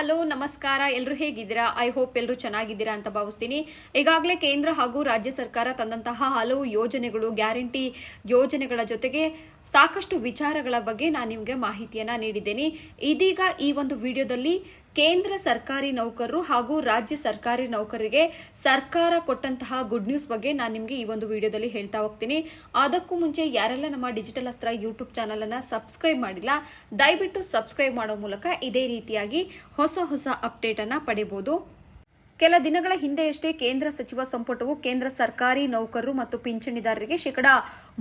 Hello, ನಮಸ್ಕಾರ. ಎಲ್ಲರೂ ಹೇಗಿದ್ದೀರಾ? ಐ ಹೋಪ್ ಎಲ್ಲರೂ ಚೆನ್ನಾಗಿದ್ದೀರಾ ಅಂತ ಭಾವಿಸ್ತೀನಿ. ಈಗಾಗಲೇ ಕೇಂದ್ರ ಹಾಗೂ ರಾಜ್ಯ ಸರ್ಕಾರ ತಂದಂತಹ ಹಲವು ಯೋಜನೆಗಳು, ಗ್ಯಾರಂಟಿ ಯೋಜನೆಗಳ ಜೊತೆಗೆ ಸಾಕಷ್ಟು ವಿಚಾರಗಳ ಬಗ್ಗೆ ನಾನು ನಿಮಗೆ ಮಾಹಿತಿಯನ್ನ ನೀಡಿದ್ದೇನೆ. ಇದೀಗ ಈ ಒಂದು ವಿಡಿಯೋದಲ್ಲಿ ಕೇಂದ್ರ ಸರ್ಕಾರಿ ನೌಕರರು ಹಾಗೂ ರಾಜ್ಯ ಸರ್ಕಾರಿ ನೌಕರರಿಗೆ ಸರ್ಕಾರ ಕೊಟ್ಟಂತಹ ಗುಡ್ ನ್ಯೂಸ್ ಬಗ್ಗೆ ನಾನು ನಿಮಗೆ ಈ ಒಂದು ವಿಡಿಯೋದಲ್ಲಿ ಹೇಳ್ತಾ ಹೋಗ್ತೀನಿ. ಅದಕ್ಕೂ ಮುಂಚೆ ಯಾರೆಲ್ಲ ನಮ್ಮ ಡಿಜಿಟಲ್ ಅಸ್ತ್ರ ಯೂಟ್ಯೂಬ್ ಚಾನಲ್ ಅನ್ನ ಸಬ್ಸ್ಕ್ರೈಬ್ ಮಾಡಿಲ್ಲ, ದಯವಿಟ್ಟು ಸಬ್ಸ್ಕ್ರೈಬ್ ಮಾಡೋ ಮೂಲಕ ಇದೇ ರೀತಿಯಾಗಿ ಹೊಸ ಹೊಸ ಅಪ್ಡೇಟ್ ಅನ್ನ ಪಡೆಯಬಹುದು ಕೆಲ ದಿನಗಳ ಹಿಂದೆಯಷ್ಟೇ ಕೇಂದ್ರ ಸಚಿವ ಸಂಪುಟವು ಕೇಂದ್ರ ಸರ್ಕಾರಿ ನೌಕರರು ಮತ್ತು ಪಿಂಚಣಿದಾರರಿಗೆ ಶೇಕಡಾ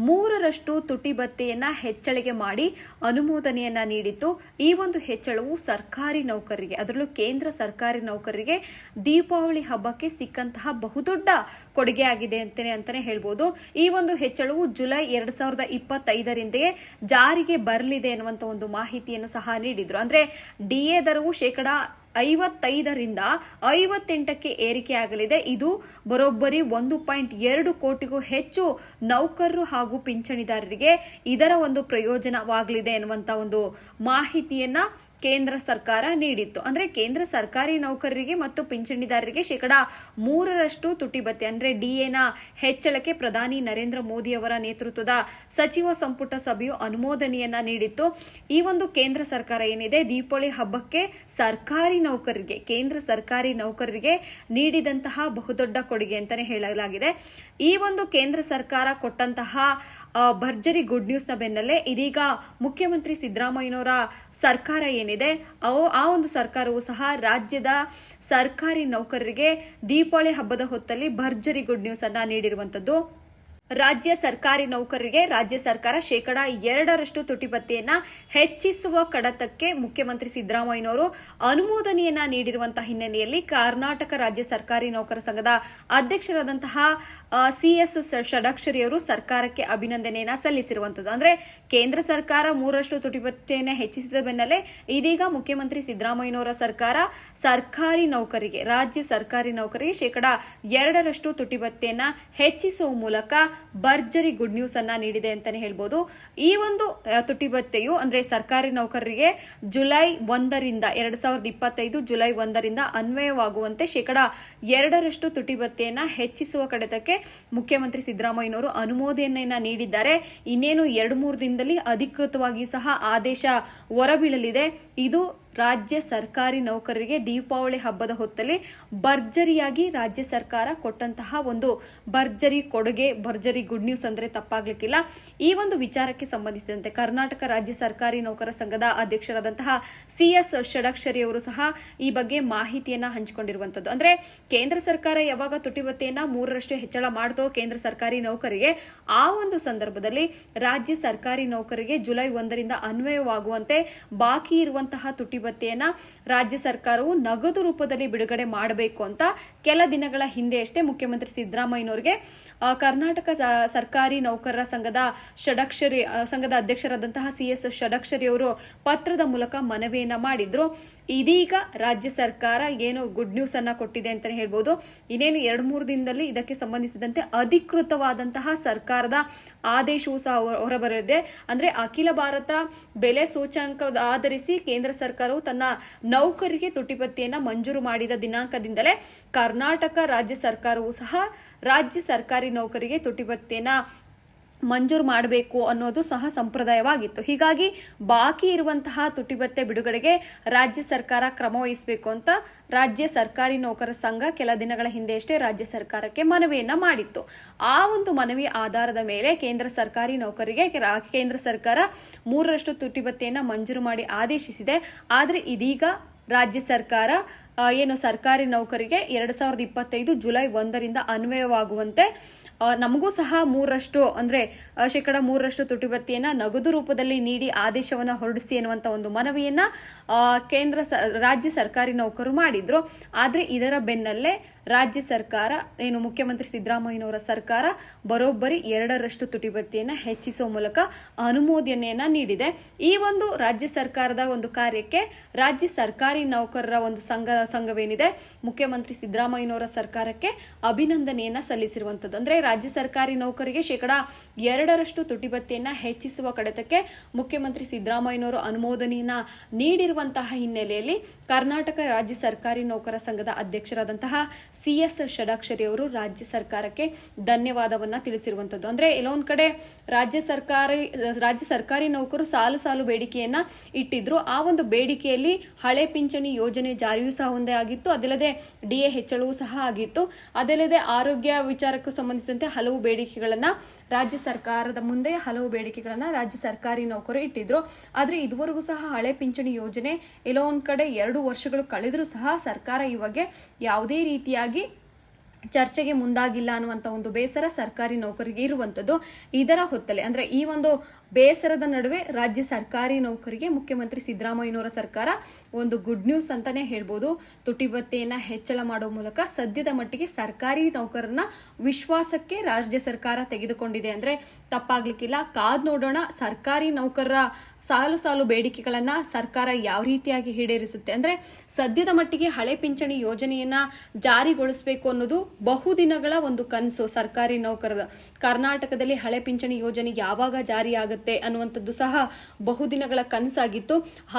ಮೂರರಷ್ಟು ತುಟಿ ಭತ್ಯೆಯನ್ನ ಹೆಚ್ಚಳಿಗೆ ಮಾಡಿ ಅನುಮೋದನೆಯನ್ನ ನೀಡಿತ್ತು. ಈ ಒಂದು ಹೆಚ್ಚಳವು ಸರ್ಕಾರಿ ನೌಕರರಿಗೆ, ಅದರಲ್ಲೂ ಕೇಂದ್ರ ಸರ್ಕಾರಿ ನೌಕರರಿಗೆ ದೀಪಾವಳಿ ಹಬ್ಬಕ್ಕೆ ಸಿಕ್ಕಂತಹ ಬಹುದೊಡ್ಡ ಕೊಡುಗೆ ಆಗಿದೆ ಅಂತಲೇ ಅಂತಾನೆ ಹೇಳ್ಬೋದು. ಈ ಒಂದು ಹೆಚ್ಚಳವು ಜುಲೈ ಎರಡು ಸಾವಿರದ ಇಪ್ಪತ್ತೈದರಿಂದಲೇ ಜಾರಿಗೆ ಬರಲಿದೆ ಎನ್ನುವಂತ ಒಂದು ಮಾಹಿತಿಯನ್ನು ಸಹ ನೀಡಿದ್ರು. ಅಂದ್ರೆ ಡಿಎ ದರವು ಶೇಕಡಾ ಐವತ್ತೈದರಿಂದ ಐವತ್ತೆಂಟಕ್ಕೆ ಏರಿಕೆಯಾಗಲಿದೆ. ಇದು ಬರೋಬ್ಬರಿ ಒಂದು ಪಾಯಿಂಟ್ ಎರಡು ಕೋಟಿಗೂ ಹೆಚ್ಚು ನೌಕರರು ಹಾಗೂ ಪಿಂಚಣಿದಾರರಿಗೆ ಇದರ ಒಂದು ಪ್ರಯೋಜನವಾಗಲಿದೆ ಎನ್ನುವಂತ ಒಂದು ಮಾಹಿತಿಯನ್ನ ಕೇಂದ್ರ ಸರ್ಕಾರ ನೀಡಿತ್ತು. ಅಂದ್ರೆ ಕೇಂದ್ರ ಸರ್ಕಾರಿ ನೌಕರರಿಗೆ ಮತ್ತು ಪಿಂಚಣಿದಾರರಿಗೆ ಶೇಕಡಾ ಮೂರರಷ್ಟು ತುಟಿ ಭತ್ಯೆ ಅಂದ್ರೆ ಡಿಎನ ಹೆಚ್ಚಳಕ್ಕೆ ಪ್ರಧಾನಿ ನರೇಂದ್ರ ಮೋದಿ ಅವರ ನೇತೃತ್ವದ ಸಚಿವ ಸಂಪುಟ ಸಭೆಯು ಅನುಮೋದನೆಯನ್ನ ನೀಡಿತ್ತು. ಈ ಒಂದು ಕೇಂದ್ರ ಸರ್ಕಾರ ಏನಿದೆ? ದೀಪಾವಳಿ ಹಬ್ಬಕ್ಕೆ ಸರ್ಕಾರಿ ನೌಕರರಿಗೆ, ಕೇಂದ್ರ ಸರ್ಕಾರಿ ನೌಕರರಿಗೆ ನೀಡಿದಂತಹ ಬಹುದೊಡ್ಡ ಕೊಡುಗೆ ಅಂತಾನೆ ಹೇಳಲಾಗಿದೆ. ಈ ಒಂದು ಕೇಂದ್ರ ಸರ್ಕಾರ ಕೊಟ್ಟಂತಹ ಭರ್ಜರಿ ಗುಡ್ ನ್ಯೂಸ್ನ ಬೆನ್ನಲ್ಲೇ ಇದೀಗ ಮುಖ್ಯಮಂತ್ರಿ ಸಿದ್ದರಾಮಯ್ಯನವರ ಸರ್ಕಾರ ಏನಿದೆ? ಅವು ಆ ಒಂದು ಸರ್ಕಾರವು ಸಹ ರಾಜ್ಯದ ಸರ್ಕಾರಿ ನೌಕರರಿಗೆ ದೀಪಾವಳಿ ಹಬ್ಬದ ಹೊತ್ತಲ್ಲಿ ಭರ್ಜರಿ ಗುಡ್ ನ್ಯೂಸ್ ಅನ್ನ ನೀಡಿರುವಂತದ್ದು. ರಾಜ್ಯ ಸರ್ಕಾರಿ ನೌಕರರಿಗೆ ರಾಜ್ಯ ಸರ್ಕಾರ ಶೇಕಡಾ ಎರಡರಷ್ಟು ತುಟಿ ಭತ್ಯೆಯನ್ನ ಹೆಚ್ಚಿಸುವ ಕಡತಕ್ಕೆ ಮುಖ್ಯಮಂತ್ರಿ ಸಿದ್ದರಾಮಯ್ಯನವರು ಅನುಮೋದನೆಯನ್ನ ನೀಡಿರುವಂತಹ ಹಿನ್ನೆಲೆಯಲ್ಲಿ ಕರ್ನಾಟಕ ರಾಜ್ಯ ಸರ್ಕಾರಿ ನೌಕರ ಸಂಘದ ಅಧ್ಯಕ್ಷರಾದಂತಹ ಸಿಎಸ್ ಷಡಕ್ಷರಿಯವರು ಸರ್ಕಾರಕ್ಕೆ ಅಭಿನಂದನೆಯನ್ನ ಸಲ್ಲಿಸಿರುವಂತದ್ದು ಅಂದ್ರೆ ಕೇಂದ್ರ ಸರ್ಕಾರ ಮೂರಷ್ಟು ತುಟಿ ಭತ್ಯೆಯನ್ನ ಹೆಚ್ಚಿಸಿದ ಬೆನ್ನಲ್ಲೇ ಇದೀಗ ಮುಖ್ಯಮಂತ್ರಿ ಸಿದ್ದರಾಮಯ್ಯನವರ ಸರ್ಕಾರ ಸರ್ಕಾರಿ ನೌಕರಿಗೆ, ರಾಜ್ಯ ಸರ್ಕಾರಿ ನೌಕರಿಗೆ ಶೇಕಡಾ ಎರಡರಷ್ಟು ತುಟಿ ಭತ್ಯೆಯನ್ನ ಹೆಚ್ಚಿಸುವ ಮೂಲಕ ಭರ್ಜರಿ ಗುಡ್ ನ್ಯೂಸ್ ಅನ್ನ ನೀಡಿದೆ ಅಂತಾನೆ ಹೇಳ್ಬೋದು. ಈ ಒಂದು ತುಟಿಭತ್ಯೆಯು ತುಟಿ ಭತ್ಯೆಯು ಅಂದ್ರೆ ಸರ್ಕಾರಿ ನೌಕರರಿಗೆ ಜುಲೈ ಒಂದರಿಂದ, ಎರಡ್ ಸಾವಿರದ ಇಪ್ಪತ್ತೈದು ಜುಲೈ ಒಂದರಿಂದ ಅನ್ವಯವಾಗುವಂತೆ ಶೇಕಡಾ ಎರಡರಷ್ಟು ತುಟಿ ಭತ್ಯೆಯನ್ನ ಹೆಚ್ಚಿಸುವ ಕಡತಕ್ಕೆ ಮುಖ್ಯಮಂತ್ರಿ ಸಿದ್ದರಾಮಯ್ಯನವರು ಅನುಮೋದನೆಯನ್ನ ನೀಡಿದ್ದಾರೆ. ಇನ್ನೇನು ಎರಡು ಮೂರು ದಿನದಲ್ಲಿ ಅಧಿಕೃತವಾಗಿಯೂ ಸಹ ಆದೇಶ ಹೊರಬೀಳಲಿದೆ. ಇದು ರಾಜ್ಯ ಸರ್ಕಾರಿ ನೌಕರರಿಗೆ ದೀಪಾವಳಿ ಹಬ್ಬದ ಹೊತ್ತಲ್ಲಿ ಭರ್ಜರಿಯಾಗಿ ರಾಜ್ಯ ಸರ್ಕಾರ ಕೊಟ್ಟಂತಹ ಒಂದು ಭರ್ಜರಿ ಕೊಡುಗೆ, ಭರ್ಜರಿ ಗುಡ್ ನ್ಯೂಸ್ ಅಂದರೆ ತಪ್ಪಾಗ್ಲಿಕ್ಕಿಲ್ಲ. ಈ ಒಂದು ವಿಚಾರಕ್ಕೆ ಸಂಬಂಧಿಸಿದಂತೆ ಕರ್ನಾಟಕ ರಾಜ್ಯ ಸರ್ಕಾರಿ ನೌಕರ ಸಂಘದ ಅಧ್ಯಕ್ಷರಾದಂತಹ ಸಿಎಸ್ ಷಡಾಕ್ಷರಿ ಅವರು ಸಹ ಈ ಬಗ್ಗೆ ಮಾಹಿತಿಯನ್ನ ಹಂಚಿಕೊಂಡಿರುವಂತದ್ದು. ಅಂದ್ರೆ ಕೇಂದ್ರ ಸರ್ಕಾರ ಯಾವಾಗ ತುಟಿವತ್ತೆಯನ್ನ ಮೂರರಷ್ಟು ಹೆಚ್ಚಳ ಮಾಡ್ತೋ ಕೇಂದ್ರ ಸರ್ಕಾರಿ ನೌಕರಿಗೆ, ಆ ಒಂದು ಸಂದರ್ಭದಲ್ಲಿ ರಾಜ್ಯ ಸರ್ಕಾರಿ ನೌಕರಿಗೆ ಜುಲೈ ಒಂದರಿಂದ ಅನ್ವಯವಾಗುವಂತೆ ಬಾಕಿ ಇರುವಂತಹ ತುಟಿಭತ್ಯೆಯನ್ನ ರಾಜ್ಯ ಸರ್ಕಾರವು ನಗದು ರೂಪದಲ್ಲಿ ಬಿಡುಗಡೆ ಮಾಡಬೇಕು ಅಂತ ಕೆಲ ದಿನಗಳ ಹಿಂದೆಯಷ್ಟೇ ಮುಖ್ಯಮಂತ್ರಿ ಸಿದ್ದರಾಮಯ್ಯನವರಿಗೆ ಕರ್ನಾಟಕ ಸರ್ಕಾರಿ ನೌಕರರ ಸಂಘದ ಷಡಕ್ಷರಿ ಸಂಘದ ಅಧ್ಯಕ್ಷರಾದಂತಹ ಸಿ ಎಸ್ ಷಡಕ್ಷರಿ ಅವರು ಪತ್ರದ ಮೂಲಕ ಮನವಿಯನ್ನ ಮಾಡಿದ್ರು. ಇದೀಗ ರಾಜ್ಯ ಸರ್ಕಾರ ಏನು ಗುಡ್ ನ್ಯೂಸ್ ಅನ್ನ ಕೊಟ್ಟಿದೆ ಅಂತಾನೆ ಹೇಳ್ಬೋದು. ಇನ್ನೇನು ಎರಡು ಮೂರು ದಿನದಲ್ಲಿ ಇದಕ್ಕೆ ಸಂಬಂಧಿಸಿದಂತೆ ಅಧಿಕೃತವಾದಂತಹ ಸರ್ಕಾರದ ಆದೇಶವೂ ಸಹ ಹೊರ- ಹೊರಬರಲಿದೆ. ಅಂದ್ರೆ ಅಖಿಲ ಭಾರತ ಬೆಲೆ ಸೂಚ್ಯಂಕ ಆಧರಿಸಿ ಕೇಂದ್ರ ಸರ್ಕಾರವು ತನ್ನ ನೌಕರಿಗೆ ತುಟಿಪತ್ತಿಯನ್ನ ಮಂಜೂರು ಮಾಡಿದ ದಿನಾಂಕದಿಂದಲೇ ಕರ್ನಾಟಕ ರಾಜ್ಯ ಸರ್ಕಾರವು ಸಹ ರಾಜ್ಯ ಸರ್ಕಾರಿ ನೌಕರಿಗೆ ತುಟಿಪತ್ತಿಯನ್ನ ಮಂಜೂರು ಮಾಡಬೇಕು ಅನ್ನೋದು ಸಹ ಸಂಪ್ರದಾಯವಾಗಿತ್ತು. ಹೀಗಾಗಿ ಬಾಕಿ ಇರುವಂತಹ ತುಟ್ಟಿಬತ್ತೆ ಬಿಡುಗಡೆಗೆ ರಾಜ್ಯ ಸರ್ಕಾರ ಕ್ರಮ ವಹಿಸಬೇಕು ಅಂತ ರಾಜ್ಯ ಸರ್ಕಾರಿ ನೌಕರ ಸಂಘ ಕೆಲ ದಿನಗಳ ಹಿಂದೆಯಷ್ಟೇ ರಾಜ್ಯ ಸರ್ಕಾರಕ್ಕೆ ಮನವಿಯನ್ನ ಮಾಡಿತ್ತು. ಆ ಒಂದು ಮನವಿ ಆಧಾರದ ಮೇಲೆ ಕೇಂದ್ರ ಸರ್ಕಾರಿ ನೌಕರಿಗೆ ಕೇಂದ್ರ ಸರ್ಕಾರ ಮೂರರಷ್ಟು ತುಟಿಬತ್ತೆಯನ್ನು ಮಂಜೂರು ಮಾಡಿ ಆದೇಶಿಸಿದೆ. ಆದರೆ ಇದೀಗ ರಾಜ್ಯ ಸರ್ಕಾರ ಏನು ಸರ್ಕಾರಿ ನೌಕರಿಗೆ ಎರಡು ಸಾವಿರದ ಇಪ್ಪತ್ತೈದು ಜುಲೈ ಒಂದರಿಂದ ಅನ್ವಯವಾಗುವಂತೆ ನಮಗೂ ಸಹ ಮೂರಷ್ಟು ಅಂದ್ರೆ ಶೇಕಡ ಮೂರರಷ್ಟು ತುಟಿಬತ್ತಿಯನ್ನು ನಗದು ರೂಪದಲ್ಲಿ ನೀಡಿ ಆದೇಶವನ್ನು ಹೊರಡಿಸಿ ಎನ್ನುವಂತ ಒಂದು ಮನವಿಯನ್ನ ಕೇಂದ್ರ ರಾಜ್ಯ ಸರ್ಕಾರಿ ನೌಕರು ಮಾಡಿದ್ರು. ಆದ್ರೆ ಇದರ ಬೆನ್ನಲ್ಲೇ ರಾಜ್ಯ ಸರ್ಕಾರ, ಏನು ಮುಖ್ಯಮಂತ್ರಿ ಸಿದ್ದರಾಮಯ್ಯನವರ ಸರ್ಕಾರ ಬರೋಬ್ಬರಿ ಎರಡರಷ್ಟು ತುಟಿಬತ್ತಿಯನ್ನು ಹೆಚ್ಚಿಸುವ ಮೂಲಕ ಅನುಮೋದನೆಯನ್ನು ನೀಡಿದೆ. ಈ ಒಂದು ರಾಜ್ಯ ಸರ್ಕಾರದ ಒಂದು ಕಾರ್ಯಕ್ಕೆ ರಾಜ್ಯ ಸರ್ಕಾರಿ ನೌಕರರ ಒಂದು ಸಂಘ ಸಂಘವೇನಿದೆ, ಮುಖ್ಯಮಂತ್ರಿ ಸಿದ್ದರಾಮಯ್ಯನವರ ಸರ್ಕಾರಕ್ಕೆ ಅಭಿನಂದನೆಯನ್ನ ಸಲ್ಲಿಸಿರುವಂತದ್ದು ಅಂದ್ರೆ ರಾಜ್ಯ ಸರ್ಕಾರಿ ನೌಕರಿಗೆ ಶೇಕಡಾ ಎರಡರಷ್ಟು ತುಟಿಬತ್ತಿಯನ್ನ ಹೆಚ್ಚಿಸುವ ಕಡತಕ್ಕೆ ಮುಖ್ಯಮಂತ್ರಿ ಸಿದ್ದರಾಮಯ್ಯನವರು ಅನುಮೋದನೆಯನ್ನ ನೀಡಿರುವಂತಹ ಹಿನ್ನೆಲೆಯಲ್ಲಿ ಕರ್ನಾಟಕ ರಾಜ್ಯ ಸರ್ಕಾರಿ ನೌಕರ ಸಂಘದ ಅಧ್ಯಕ್ಷರಾದಂತಹ ಸಿ ಎಸ್ ಷಡಾಕ್ಷರಿ ಅವರು ರಾಜ್ಯ ಸರ್ಕಾರಕ್ಕೆ ಧನ್ಯವಾದವನ್ನ ತಿಳಿಸಿರುವಂತದ್ದು ಅಂದ್ರೆ ಎಲ್ಲೊಂದ್ ಕಡೆ ರಾಜ್ಯ ಸರ್ಕಾರಿ ರಾಜ್ಯ ಸರ್ಕಾರಿ ನೌಕರು ಸಾಲು ಸಾಲು ಬೇಡಿಕೆಯನ್ನ ಇಟ್ಟಿದ್ರು. ಆ ಒಂದು ಬೇಡಿಕೆಯಲ್ಲಿ ಹಳೆ ಪಿಂಚಣಿ ಯೋಜನೆ ಜಾರಿಯೂ ಸಹ ಒಂದೇ ಆಗಿತ್ತು. ಅದಲ್ಲದೆ ಎ ಹೆಚ್ಚಳವೂ ಸಹ ಆಗಿತ್ತು. ಅದಲ್ಲದೆ ಆರೋಗ್ಯ ವಿಚಾರಕ್ಕೂ ಸಂಬಂಧಿಸಿದಂತೆ ಹಲವು ಬೇಡಿಕೆಗಳನ್ನು ರಾಜ್ಯ ಸರ್ಕಾರದ ಮುಂದೆ ಹಲವು ಬೇಡಿಕೆಗಳನ್ನು ರಾಜ್ಯ ಸರ್ಕಾರಿ ನೌಕರು ಇಟ್ಟಿದ್ರು. ಆದರೆ ಇದುವರೆಗೂ ಸಹ ಹಳೆ ಪಿಂಚಣಿ ಯೋಜನೆ ಎಲ್ಲೋ ಒಂದು ಕಡೆ ಎರಡು ವರ್ಷಗಳು ಕಳೆದರೂ ಸಹ ಸರ್ಕಾರ ಇವಾಗ ಯಾವುದೇ ರೀತಿಯಾಗಿ ಚರ್ಚೆಗೆ ಮುಂದಾಗಿಲ್ಲ ಅನ್ನುವಂಥ ಒಂದು ಬೇಸರ ಸರ್ಕಾರಿ ನೌಕರಿಗೆ ಇರುವಂಥದ್ದು ಇದರ ಹೊತ್ತಲೆ ಅಂದ್ರೆ ಈ ಒಂದು ಬೇಸರದ ನಡುವೆ ರಾಜ್ಯ ಸರ್ಕಾರಿ ನೌಕರಿಗೆ ಮುಖ್ಯಮಂತ್ರಿ ಸಿದ್ದರಾಮಯ್ಯನವರ ಸರ್ಕಾರ ಒಂದು ಗುಡ್ ನ್ಯೂಸ್ ಅಂತಾನೆ ಹೇಳ್ಬೋದು. ತುಟಿಬತ್ತೆಯನ್ನು ಹೆಚ್ಚಳ ಮಾಡುವ ಮೂಲಕ ಸದ್ಯದ ಮಟ್ಟಿಗೆ ಸರ್ಕಾರಿ ನೌಕರನ್ನ ವಿಶ್ವಾಸಕ್ಕೆ ರಾಜ್ಯ ಸರ್ಕಾರ ತೆಗೆದುಕೊಂಡಿದೆ. ಅಂದ್ರೆ ತಪ್ಪಾಗ್ಲಿಕ್ಕಿಲ್ಲ. ಕಾದ್ ನೋಡೋಣ. ಸರ್ಕಾರಿ ನೌಕರರ ಸಾಲು ಸಾಲು ಬೇಡಿಕೆಗಳನ್ನ ಸರ್ಕಾರ ಯಾವ ರೀತಿಯಾಗಿ ಈಡೇರಿಸುತ್ತೆ? ಅಂದ್ರೆ ಸದ್ಯದ ಮಟ್ಟಿಗೆ ಹಳೆ ಪಿಂಚಣಿ ಯೋಜನೆಯನ್ನ ಜಾರಿಗೊಳಿಸಬೇಕು ಅನ್ನೋದು ಬಹುದಿನಗಳ ಒಂದು ಕನಸು. ಸರ್ಕಾರಿ ನೌಕರರ ಕರ್ನಾಟಕದಲ್ಲಿ ಹಳೆ ಪಿಂಚಣಿ ಯೋಜನೆ ಯಾವಾಗ ಜಾರಿಯಾಗುತ್ತೆ ಅನ್ನುವಂಥದ್ದು ಸಹ ಬಹುದಿನಗಳ ಕನಸಾಗಿತ್ತು.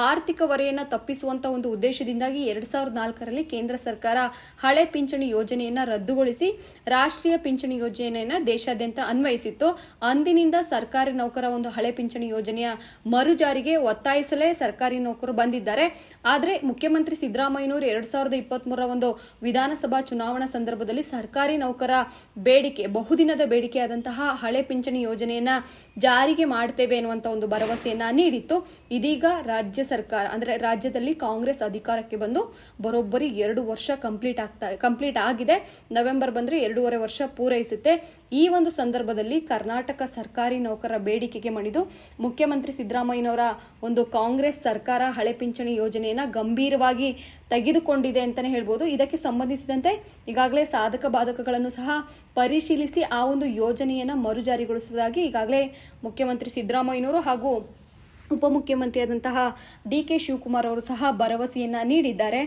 ಆರ್ಥಿಕ ಹೊರೆಯನ್ನು ತಪ್ಪಿಸುವಂತ ಒಂದು ಉದ್ದೇಶದಿಂದಾಗಿ ಎರಡ್ ಸಾವಿರದ ನಾಲ್ಕರಲ್ಲಿ ಕೇಂದ್ರ ಸರ್ಕಾರ ಹಳೆ ಪಿಂಚಣಿ ಯೋಜನೆಯನ್ನ ರದ್ದುಗೊಳಿಸಿ ರಾಷ್ಟ್ರೀಯ ಪಿಂಚಣಿ ಯೋಜನೆಯನ್ನ ದೇಶಾದ್ಯಂತ ಅನ್ವಯಿಸಿತ್ತು. ಅಂದಿನಿಂದ ಸರ್ಕಾರಿ ನೌಕರ ಒಂದು ಹಳೆ ಪಿಂಚಣಿ ಯೋಜನೆಯ ಮರು ಜಾರಿಗೆ ಒತ್ತಾಯಿಸಲೇ ಸರ್ಕಾರಿ ನೌಕರು ಬಂದಿದ್ದಾರೆ. ಆದರೆ ಮುಖ್ಯಮಂತ್ರಿ ಸಿದ್ದರಾಮಯ್ಯನವರು ಎರಡ್ ಸಾವಿರದ ಇಪ್ಪತ್ತ್ ಒಂದು ವಿಧಾನಸಭಾ ಚುನಾವಣಾ ಸಂದರ್ಭದಲ್ಲಿ ಸರ್ಕಾರಿ ನೌಕರ ಬೇಡಿಕೆ, ಬಹುದಿನದ ಬೇಡಿಕೆಯಾದಂತಹ ಹಳೆ ಪಿಂಚಣಿ ಯೋಜನೆಯನ್ನ ಜಾರಿಗೆ ಮಾಡ್ತೇವೆ ಅನ್ನುವಂತ ಒಂದು ಭರವಸೆಯನ್ನ ನೀಡಿತ್ತು. ಇದೀಗ ರಾಜ್ಯ ಸರ್ಕಾರ, ಅಂದ್ರೆ ರಾಜ್ಯದಲ್ಲಿ ಕಾಂಗ್ರೆಸ್ ಅಧಿಕಾರಕ್ಕೆ ಬಂದು ಬರೋಬ್ಬರಿ ಎರಡು ವರ್ಷ ಕಂಪ್ಲೀಟ್ ಆಗ್ತಾ, ಕಂಪ್ಲೀಟ್ ಆಗಿದೆ. ನವೆಂಬರ್ ಬಂದ್ರೆ ಎರಡೂವರೆ ವರ್ಷ ಪೂರೈಸುತ್ತೆ. ಈ ಒಂದು ಸಂದರ್ಭದಲ್ಲಿ ಕರ್ನಾಟಕ ಸರ್ಕಾರಿ ನೌಕರರ ಬೇಡಿಕೆಗೆ ಮಣಿದು ಮುಖ್ಯಮಂತ್ರಿ ಸಿದ್ದರಾಮಯ್ಯನವರ ಒಂದು ಕಾಂಗ್ರೆಸ್ ಸರ್ಕಾರ ಹಳೆ ಪಿಂಚಣಿ ಯೋಜನೆಯನ್ನ ಗಂಭೀರವಾಗಿ ತೆಗೆದುಕೊಂಡಿದೆ ಅಂತಾನೆ ಹೇಳ್ಬೋದು. ಇದಕ್ಕೆ ಸಂಬಂಧಿಸಿದಂತೆ ಈಗಾಗಲೇ ಸಾಧಕ ಬಾಧಕಗಳನ್ನು ಸಹ ಪರಿಶೀಲಿಸಿ ಆ ಒಂದು ಯೋಜನೆಯನ್ನು ಮರುಜಾರಿಗೊಳಿಸುವುದಾಗಿ ಈಗಾಗಲೇ ಮುಖ್ಯಮಂತ್ರಿ ಸಿದ್ದರಾಮಯ್ಯನವರು ಹಾಗೂ ಉಪಮುಖ್ಯಮಂತ್ರಿಯಾದಂತಹ ಡಿ ಕೆ ಶಿವಕುಮಾರ್ ಅವರು ಸಹ ಭರವಸೆಯನ್ನು ನೀಡಿದ್ದಾರೆ.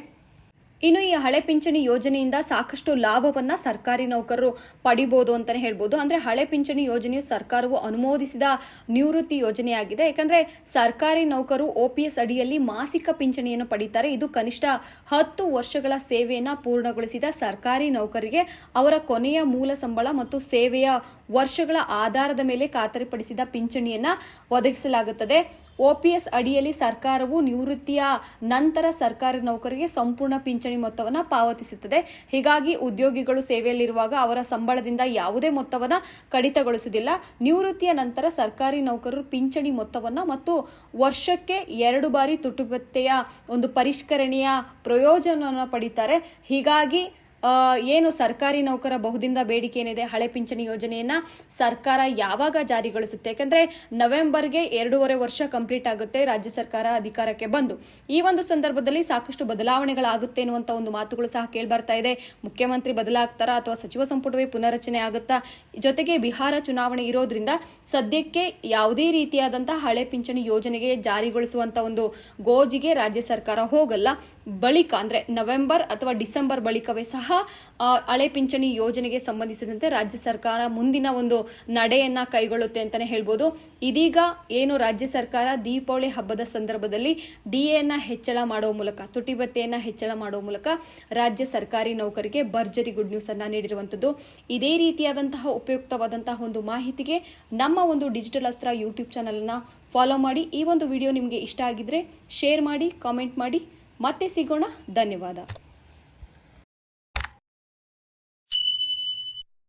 ಇನ್ನು ಈ ಹಳೆ ಪಿಂಚಣಿ ಯೋಜನೆಯಿಂದ ಸಾಕಷ್ಟು ಲಾಭವನ್ನ ಸರ್ಕಾರಿ ನೌಕರರು ಪಡಿಬಹುದು ಅಂತಾನೆ ಹೇಳ್ಬೋದು. ಅಂದ್ರೆ ಹಳೆ ಪಿಂಚಣಿ ಯೋಜನೆಯು ಸರ್ಕಾರವು ಅನುಮೋದಿಸಿದ ನಿವೃತ್ತಿ ಯೋಜನೆಯಾಗಿದೆ. ಯಾಕಂದ್ರೆ ಸರ್ಕಾರಿ ನೌಕರು ಒಪಿಎಸ್ ಅಡಿಯಲ್ಲಿ ಮಾಸಿಕ ಪಿಂಚಣಿಯನ್ನು ಪಡೀತಾರೆ. ಇದು ಕನಿಷ್ಠ ಹತ್ತು ವರ್ಷಗಳ ಸೇವೆಯನ್ನ ಪೂರ್ಣಗೊಳಿಸಿದ ಸರ್ಕಾರಿ ನೌಕರಿಗೆ ಅವರ ಕೊನೆಯ ಮೂಲ ಸಂಬಳ ಮತ್ತು ಸೇವೆಯ ವರ್ಷಗಳ ಆಧಾರದ ಮೇಲೆ ಖಾತರಿಪಡಿಸಿದ ಪಿಂಚಣಿಯನ್ನ ಒದಗಿಸಲಾಗುತ್ತದೆ. ಒಪಿಎಸ್ ಅಡಿಯಲ್ಲಿ ಸರ್ಕಾರವು ನಿವೃತ್ತಿಯ ನಂತರ ಸರ್ಕಾರಿ ನೌಕರಿಗೆ ಸಂಪೂರ್ಣ ಪಿಂಚಣಿ ಮೊತ್ತವನ್ನು ಪಾವತಿಸುತ್ತದೆ. ಹೀಗಾಗಿ ಉದ್ಯೋಗಿಗಳು ಸೇವೆಯಲ್ಲಿರುವಾಗ ಅವರ ಸಂಬಳದಿಂದ ಯಾವುದೇ ಮೊತ್ತವನ್ನು ಕಡಿತಗೊಳಿಸುವುದಿಲ್ಲ. ನಿವೃತ್ತಿಯ ನಂತರ ಸರ್ಕಾರಿ ನೌಕರರು ಪಿಂಚಣಿ ಮೊತ್ತವನ್ನು ಮತ್ತು ವರ್ಷಕ್ಕೆ ಎರಡು ಬಾರಿ ತುಟುಪತ್ತೆಯ ಒಂದು ಪರಿಷ್ಕರಣೆಯ ಪ್ರಯೋಜನವನ್ನು ಪಡೀತಾರೆ. ಹೀಗಾಗಿ ಏನು ಸರ್ಕಾರಿ ನೌಕರ ಬಹುದಿಂದ ಬೇಡಿಕೆ ಏನಿದೆ ಹಳೆ ಪಿಂಚಣಿ ಯೋಜನೆಯನ್ನ ಸರ್ಕಾರ ಯಾವಾಗ ಜಾರಿಗೊಳಿಸುತ್ತೆ? ಯಾಕಂದ್ರೆ ನವೆಂಬರ್ಗೆ ಎರಡೂವರೆ ವರ್ಷ ಕಂಪ್ಲೀಟ್ ಆಗುತ್ತೆ, ರಾಜ್ಯ ಸರ್ಕಾರ ಅಧಿಕಾರಕ್ಕೆ ಬಂದು. ಈ ಒಂದು ಸಂದರ್ಭದಲ್ಲಿ ಸಾಕಷ್ಟು ಬದಲಾವಣೆಗಳಾಗುತ್ತೆ ಎನ್ನುವಂತ ಒಂದು ಮಾತುಗಳು ಸಹ ಕೇಳ್ಬರ್ತಾ ಇದೆ. ಮುಖ್ಯಮಂತ್ರಿ ಬದಲಾಗ್ತಾರಾ ಅಥವಾ ಸಚಿವ ಸಂಪುಟವೇ ಪುನರಚನೆ ಆಗುತ್ತಾ? ಜೊತೆಗೆ ಬಿಹಾರ ಚುನಾವಣೆ ಇರೋದ್ರಿಂದ ಸದ್ಯಕ್ಕೆ ಯಾವುದೇ ರೀತಿಯಾದಂತಹ ಹಳೆ ಪಿಂಚಣಿ ಯೋಜನೆಗೆ ಜಾರಿಗೊಳಿಸುವಂತ ಒಂದು ಗೋಜಿಗೆ ರಾಜ್ಯ ಸರ್ಕಾರ ಹೋಗಲ್ಲ. ಬಳಿಕ ಅಂದ್ರೆ ನವೆಂಬರ್ ಅಥವಾ ಡಿಸೆಂಬರ್ ಬಳಿಕವೇ ಸಹ ಹಳೆ ಪಿಂಚಣಿ ಯೋಜನೆಗೆ ಸಂಬಂಧಿಸಿದಂತೆ ರಾಜ್ಯ ಸರ್ಕಾರ ಮುಂದಿನ ಒಂದು ನಡೆಯನ್ನ ಕೈಗೊಳ್ಳುತ್ತೆ ಅಂತಾನೆ ಹೇಳ್ಬೋದು. ಇದೀಗ ಏನು ರಾಜ್ಯ ಸರ್ಕಾರ ದೀಪಾವಳಿ ಹಬ್ಬದ ಸಂದರ್ಭದಲ್ಲಿ ಡಿಎನ ಹೆಚ್ಚಳ ಮಾಡುವ ಮೂಲಕ ತುಟಿಬತ್ತೆಯನ್ನ ಹೆಚ್ಚಳ ಮಾಡುವ ಮೂಲಕ ರಾಜ್ಯ ಸರ್ಕಾರಿ ನೌಕರಿಗೆ ಭರ್ಜರಿ ಗುಡ್ ನ್ಯೂಸ್ ಅನ್ನ ನೀಡಿರುವಂತದ್ದು ಇದೇ ರೀತಿಯಾದಂತಹ ಉಪಯುಕ್ತವಾದಂತಹ ಒಂದು ಮಾಹಿತಿಗೆ ನಮ್ಮ ಒಂದು ಡಿಜಿಟಲ್ ಅಸ್ತ್ರ ಯೂಟ್ಯೂಬ್ ಚಾನೆಲ್ ಅನ್ನ ಫಾಲೋ ಮಾಡಿ. ಈ ಒಂದು ವಿಡಿಯೋ ನಿಮಗೆ ಇಷ್ಟ ಆಗಿದ್ರೆ ಶೇರ್ ಮಾಡಿ, ಕಾಮೆಂಟ್ ಮಾಡಿ. ಮತ್ತೆ ಸಿಗೋಣ. ಧನ್ಯವಾದ.